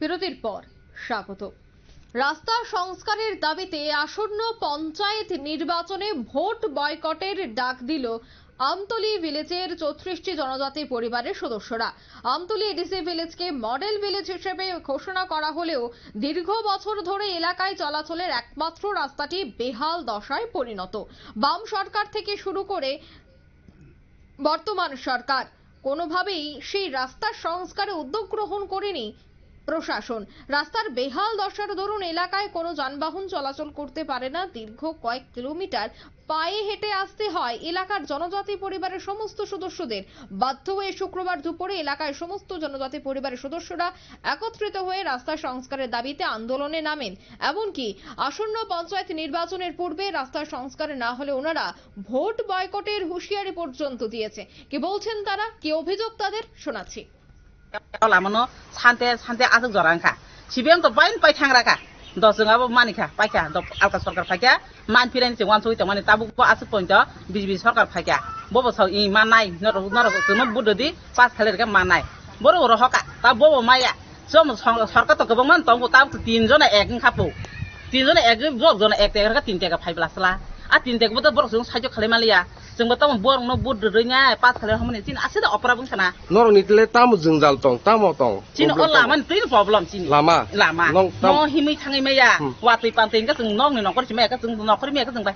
বিরতির পর স্বাগত। রাস্তা সংস্কারের দাবিতে আসন্ন পঞ্চায়েত নির্বাচনে ভোট বয়কটের ডাক দিল আমতলি ভিলেজের চৌত্রিশটি জনজাতি পরিবারের সদস্যরা। আমতলি এডিসি ভিলেজকে মডেল ভিলেজ হিসেবে ঘোষণা করা হলেও দীর্ঘ বছর ধরে এলাকায় চলাচলের একমাত্র রাস্তাটি বেহাল দশায় পরিণত। বাম সরকার থেকে শুরু করে বর্তমান সরকার। কোনোভাবেই সেই রাস্তার সংস্কারে উদ্যোগ গ্রহণ করেনি প্রশাসন। রাস্তার বেহাল দশার দরুন এলাকায় কোনো যানবাহন চলাচল করতে পারে না। দীর্ঘ কয়েক কিলোমিটার পায়ে হেঁটে আসতে হয়। এলাকার জনজাতি পরিবারের সমস্ত সদস্যদের। বাধ্য হয়ে শুক্রবার দুপুরে এলাকায় সমস্ত জনজাতি পরিবারের সদস্যরা একত্রিত হয়ে রাস্তা সংস্কারের দাবিতে আন্দোলনে নামেন। এমনকি আসন্ন পঞ্চায়েত নির্বাচনের পূর্বে রাস্তা সংস্কার না হলে ওনারা ভোট বয়কটের হুঁশিয়ারি পর্যন্ত দিয়েছে। কি বলছেন তারা? কি অভিযোগ তাদের? শোনাচ্ছি। लामानो सान्ते सान्ते आजक जरांखा सिबिएम त बाइन पाइ थांग्राखा दसजोंआबो मानिखा पाइखा द आलका सरकार फाइखा मान फिरायनि सिगां सहित माने ताबु आसु पइन्ट बिजबि सरकार फाइखा बबो साव इ मानाय नर नर तुम बुद्धि पास खालेरका मानाय बरो रो हका ता बबो माया सम सरकार त गोबांमान दं ताबु तिनजना एक खापौ तिनजना एक जग जना एक तेगा तिन तेगा फाइब्लासला atin tek bota borok sung sajok khale malia. Sung bota borok no bud runya pat khale hamne sin ase da opera bung sana. Norong ni tele tam jengdal tong tam tong. Sin ola man tin problem oh, sin lama. Lama. No himi tangi maya hmm. Wati tui pan tin ka sung nong ni nong kor chime ka sung nong kor me ka sung ba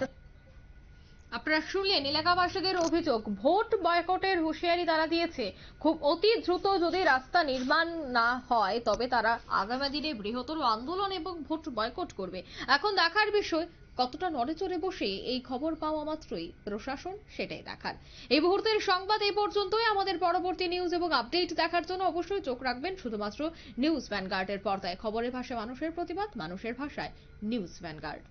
আপনারা শুনলেন এলাকাবাসীদের অভিযোগ, vote বয়কটের হুঁশিয়ারি তারা দিয়েছে। খুব অতি দ্রুত যদি রাস্তা নির্মাণ না হয়, তবে তারা আগামী দিনে বৃহত্তর আন্দোলন এবং ভোট বয়কট করবে। এখন দেখার বিষয়, কতটা নড়েচড়ে বসে এই খবর পাওয়া মাত্রই। প্রশাসন সেটাই দেখার। এই মুহূর্তের সংবাদ এই পর্যন্তই। আমাদের পরবর্তী নিউজ এবং আপডেট দেখার জন্য অবশ্যই চোখ রাখবেন শুধুমাত্র নিউজ ভ্যানগার্ডের পর্দায়। খবরের ভাষায় মানুষের প্রতিবাদ, মানুষের ভাষায় নিউজ ভ্যানগার্ড